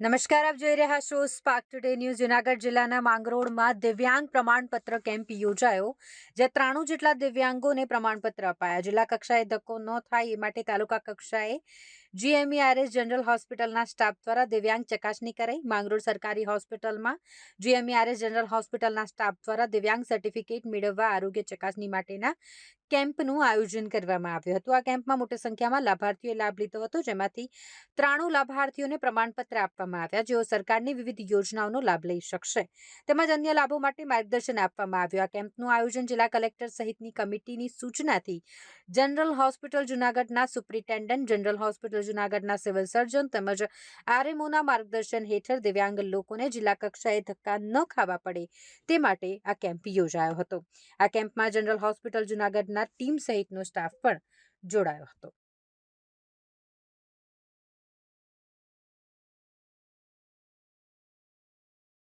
નમસ્કાર, આપ જોઈ રહ્યા છો સ્પાર્ક ટુડે ન્યૂઝ જુનાગઢ જિલ્લાના માંગરોળમાં દિવ્યાંગ પ્રમાણપત્ર કેમ્પ યોજાયો, જ્યાં ત્રાણું જેટલા દિવ્યાંગોને પ્રમાણપત્ર અપાયા. જિલ્લા કક્ષાએ ધક્કો ન થાય એ માટે તાલુકા કક્ષાએ જીએમઈઆરએસ જનરલ હોસ્પિટલના સ્ટાફ દ્વારા દિવ્યાંગ ચકાસણી કરાઈ. માંગરોળ સરકારી હોસ્પિટલમાં જીએમઈઆરએસ જનરલ હોસ્પિટલના સ્ટાફ દ્વારા દિવ્યાંગ સર્ટિફિકેટ મેળવવા આરોગ્ય ચકાસણી માટેના કેમ્પનું આયોજન કરવામાં આવ્યું હતું. આ કેમ્પમાં મોટી સંખ્યામાં લાભાર્થીઓએ લાભ લીધો હતો, જેમાંથી ત્રાણું લાભાર્થીઓને પ્રમાણપત્ર આપવામાં આવ્યા. જેઓ સરકારની વિવિધ યોજનાઓનો લાભ લઈ શકશે તેમજ અન્ય લાભો માટે માર્ગદર્શન આપવામાં આવ્યું. આ કેમ્પનું આયોજન જિલ્લા કલેક્ટર સહિતની કમિટીની સૂચનાથી જનરલ હોસ્પિટલ જુનાગઢના સુપ્રિન્ટેન્ડન્ટ જનરલ હોસ્પિટલ જુનાગઢના સિવિલ સર્જન તેમજ આરએમઓના માર્ગદર્શન હેઠળ દિવ્યાંગ લોકોને જિલ્લા કક્ષાએ ધક્કા ન ખાવા પડે તે માટે આ કેમ્પ યોજાયો હતો. આ કેમ્પમાં જનરલ હોસ્પિટલ જૂનાગઢના ટીમ સહિતનો સ્ટાફ પણ જોડાયો હતો.